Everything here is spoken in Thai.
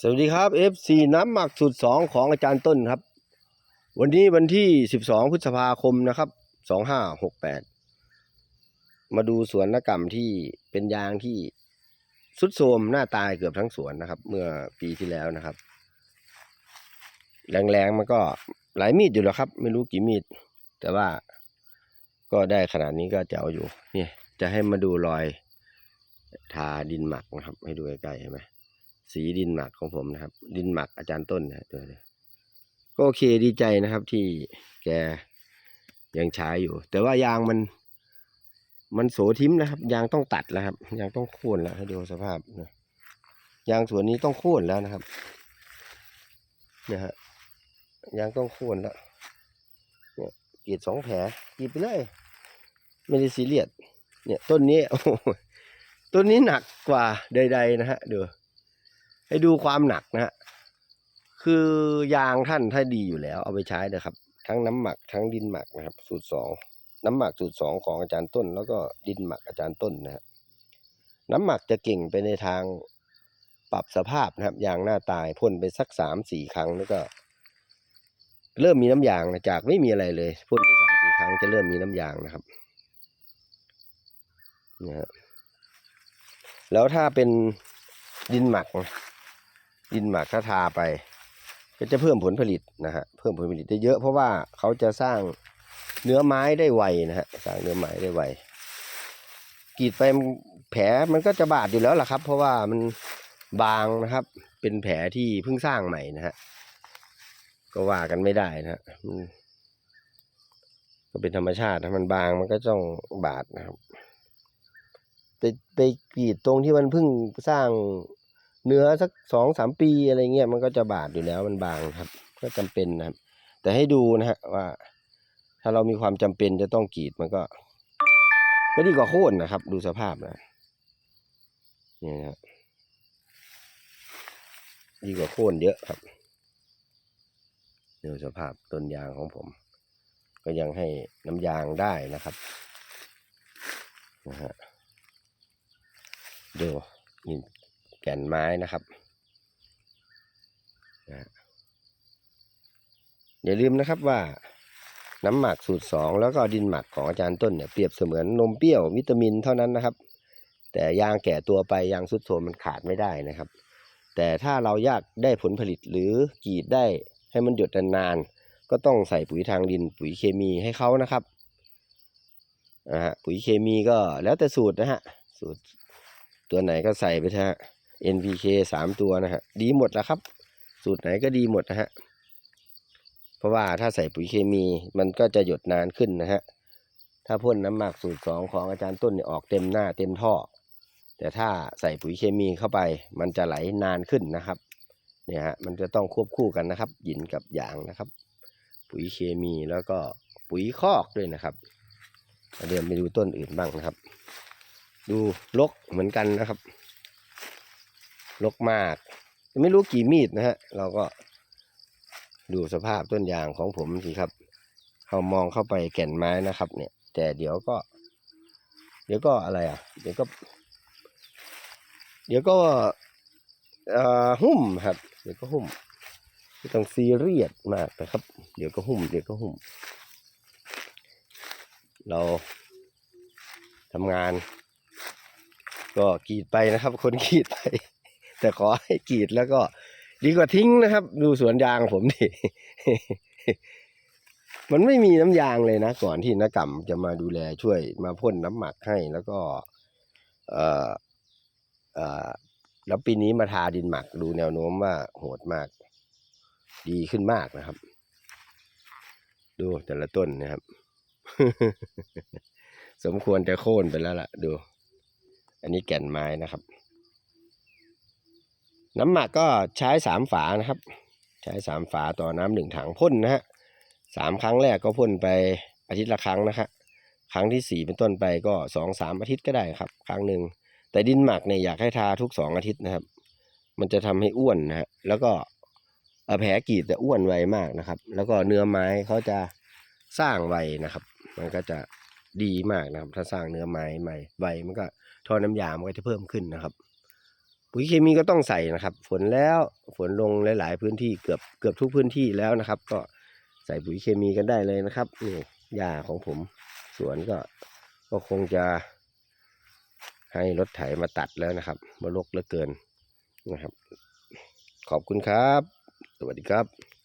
สวัสดีครับ FC น้ำหมักสูตรสองของอาจารย์ต้นครับ วันนี้วันที่12พฤษภาคมนะครับ2568มาดูสวนนกรรมที่เป็นยางที่สุดโทรมหน้าตายเกือบทั้งสวนนะครับ เมื่อปีที่แล้วนะครับ แรงๆมันก็หลายมีดอยู่แล้วครับ ไม่รู้กี่มีด แต่ว่าก็ได้ขนาดนี้ก็เจะเออยู่ เนี่ย จะให้มาดูรอยทาดินหมักนะครับ ให้ดูใกล้ๆเห็นไหม สีดินหมักของผมนะครับ ดินหมักอาจารย์ต้นนะตัวนี้ก็โอเคดีใจนะครับที่แกยังใช้อยู่ แต่ว่ายางมัน มันโสทิมนะครับ ยางต้องตัดแล้วครับ ยางต้องโค่นแล้วให้ดูสภาพนะยางส่วนนี้ต้องโค่นแล้วนะครับเนี่ยฮะยางต้องโค่นแล้วเนี่ยกรีดสองแผลกรีดไปเลย ไม่ได้ซีเรียสเนี่ยต้นนี้โอ้ต้นนี้หนักกว่าใด ๆ นะฮะเดี๋ยว ให้ดูความหนักนะฮะคือยางท่านถ้าดีอยู่แล้ว เอาไปใช้นะครับ ทั้งน้ำหมักทั้งดินหมักนะครับ สูตรสองน้ำหมักสูตรสองของอาจารย์ต้น แล้วก็ดินหมักอาจารย์ต้นนะฮะน้ำหมักจะเก่งไปในทางปรับสภาพนะครับยางหน้าตายพ่นไปสักสามสี่ครั้งแล้วก็ เริ่มมีน้ำยางนะจากไม่มีอะไรเลยพ่นไปสามสี่ครั้งจะเริ่มมีน้ำยางนะครับนะฮะแล้วถ้าเป็นดินหมักนะ ดินหมักถ้าทาไป ก็จะเพิ่มผลผลิตนะฮะเพิ่มผลผลิตได้เยอะเพราะว่าเขาจะสร้างเนื้อไม้ได้ไวนะฮะสร้างเนื้อไม้ได้ไวกรีดไปแผลมันก็จะบาดอยู่แล้วล่ะครับ เพราะว่ามันบางนะครับ เป็นแผลที่เพิ่งสร้างใหม่นะฮะก็ว่ากันไม่ได้นะฮะก็เป็นธรรมชาติถ้ามันบางมันก็ต้องบาดนะครับไปไปกรีดตรงที่มันเพิ่งสร้าง เนื้อสักสองสามปีอะไรเงี้ยมันก็จะบาดอยู่แล้วมันบางครับ ก็จำเป็นนะครับ แต่ให้ดูนะฮะว่า ถ้าเรามีความจำเป็นจะต้องกรีดมันก็ก็ดีกว่าโค่นนะครับ ดูสภาพนะนี่นะฮะดีกว่าโค่นเยอะครับดูสภาพต้นยางของผม ก็ยังให้น้ำยางได้นะครับนะฮะดูนี่ ก่นไม้นะครับอย่าลืมนะครับว่าน้ำหมักสูตรสองแล้วก็ดินหมักของอาจารย์ต้นเนี่ยเปรียบเสมือนนมเปรี้ยววิตามินเท่านั้นนะครับ แต่ยางแก่ตัวไปยางสุดโทมมันขาดไม่ได้นะครับ แต่ถ้าเราอยากได้ผลผลิตหรือกรีดได้ให้มันหยดนานๆก็ต้องใส่ปุ๋ยทางดินปุ๋ยเคมีให้เขานะครับนะฮะปุ๋ยเคมีก็แล้วแต่สูตรนะฮะสูตรตัวไหนก็ใส่ไปเถอะฮะ NPK สามตัวนะฮะดีหมดแล้วครับ สูตรไหนก็ดีหมดนะฮะเพราะว่าถ้าใส่ปุ๋ยเคมีมันก็จะหยดนานขึ้นนะฮะถ้าพ่นน้ำหมักสูตรสองของอาจารย์ต้นเนี่ยออกเต็มหน้าเต็มท่อ แต่ถ้าใส่ปุ๋ยเคมีเข้าไป มันจะไหลนานขึ้นนะครับเนี่ยฮะมันจะต้องควบคู่กันนะครับ หยินกับยางนะครับ ปุ๋ยเคมีแล้วก็ปุ๋ยคอกด้วยนะครับเดี๋ยวไปดูต้นอื่นบ้างนะครับ ดูลกเหมือนกันนะครับ ลกมากไม่รู้กี่มีดนะฮะ เราก็ดูสภาพต้นยางของผมสิครับเขามองเข้าไปแก่นไม้นะครับ เนี่ย แต่เดี๋ยวก็ เดี๋ยวก็อะไรอะ เดี๋ยวก็ เดี๋ยวก็เอ่อหุ้มครับ เดี๋ยวก็หุ้มไม่ต้องซีเรียสมากนะครับ เดี๋ยวก็หุ้ม เดี๋ยวก็หุ้ม เราทำงาน ก็กีดไปนะครับ คนกีดไป แต่ขอให้กรีดแล้วก็ดีกว่าทิ้งนะครับ ดูสวนยางผมดิมันไม่มีน้ำยางเลยนะก่อนที่นักกรรมจะมาดูแลช่วยมาพ่นน้ำหมักให้แล้วก็ เออเออแล้วปีนี้มาทาดินหมักดูแนวโน้มว่าโหดมาก ดีขึ้นมากนะครับ ดูแต่ละต้นนะครับ สมควรจะโค่นไปแล้วล่ะ ดู อันนี้แก่นไม้นะครับ น้ำหมักก็ใช้สามฝานะครับ ใช้สามฝาต่อน้ำหนึ่งถังพ่นนะฮะสามครั้งแรกก็พ่นไปอาทิตย์ละครั้งนะครับครั้งที่สี่เป็นต้นไปก็สองสามอาทิตย์ก็ได้ครับ ครั้งหนึ่งแต่ดินหมักเนี่ยอยากให้ทาทุกสองอาทิตย์นะครับ มันจะทำให้อ้วนนะฮะแล้วก็เอ่อแผลกรีดแต่อ้วนไวมากนะครับ แล้วก็เนื้อไม้เขาจะสร้างไวนะครับ มันก็จะดีมากนะครับ ถ้าสร้างเนื้อไม้ใหม่ไวมันก็ท่อน้ำยามันก็จะเพิ่มขึ้นนะครับ ปุ๋ยเคมีก็ต้องใส่นะครับ ฝนแล้วฝนลงหลาย ๆ พื้นที่เกือบเกือบทุกพื้นที่แล้วนะครับ ก็ใส่ปุ๋ยเคมีกันได้เลยนะครับนี่หญ้าของผมสวนก็ก็คงจะให้รถไถมาตัดแล้วนะครับมารกเหลือเกินนะครับ ขอบคุณครับ สวัสดีครับ